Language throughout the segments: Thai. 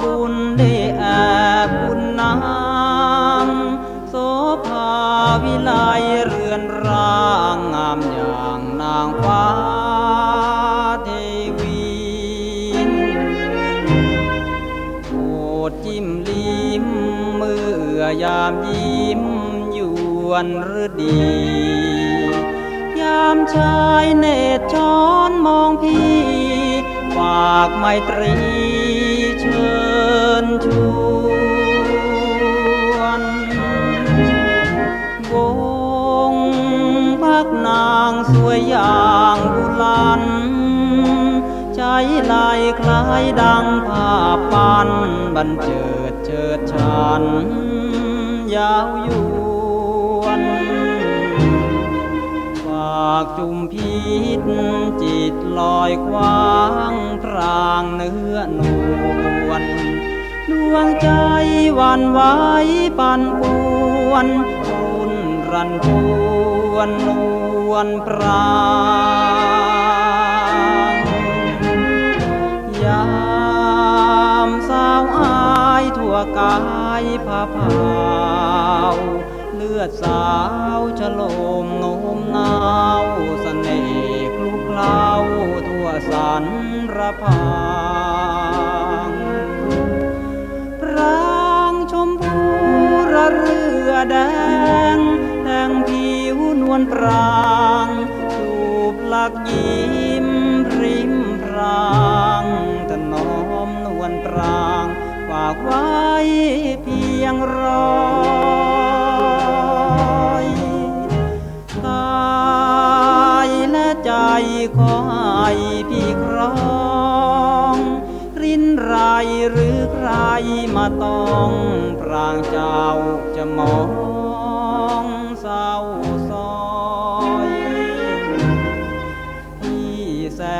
บุญได้แอบบุญน้ำโสภาวิไลเรือนร่างงามอย่างนางฟ้าเทวีโอดจิ้มลิ้มมือยามยิ้มอยู่วันฤดี ยามชายเนตรช้อนมองพี่ฝากไมตรี เชิญชวนวงพักนางสวยอย่างบุลัน ใจลายคล้ายดังภาพปันบันเจิดเชิดชัน ยาวยวนฝากจุมพิษจิตลอยควางพรางเนื้อนวล ดวงใจวันไหวปันปวนรุนรันทวนนวลปรางยามสาวอายทั่วกายผ้าผาเลือดสาวฉลมโน้มนาวสเสน่ห์คลุกเคล้าทั่วสันระพา วนวลปรางจูบหลักยิ้มริมพรางถนอมนวลปรางฝากไว้เพียงรอยกายและใจขอให้พี่ครองรินไรหรือใครมาต้องพรางเจ้าจะมอง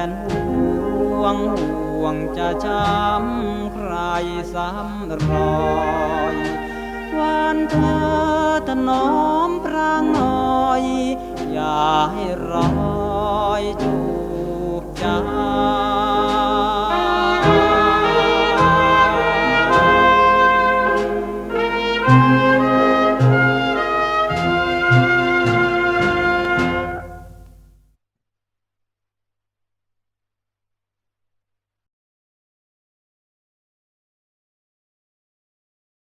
นห่วงห่วงจะช้ำใครซ้ำรอยวานเธอถนอมพรางหน่อย อย่าให้รอยจูบใจ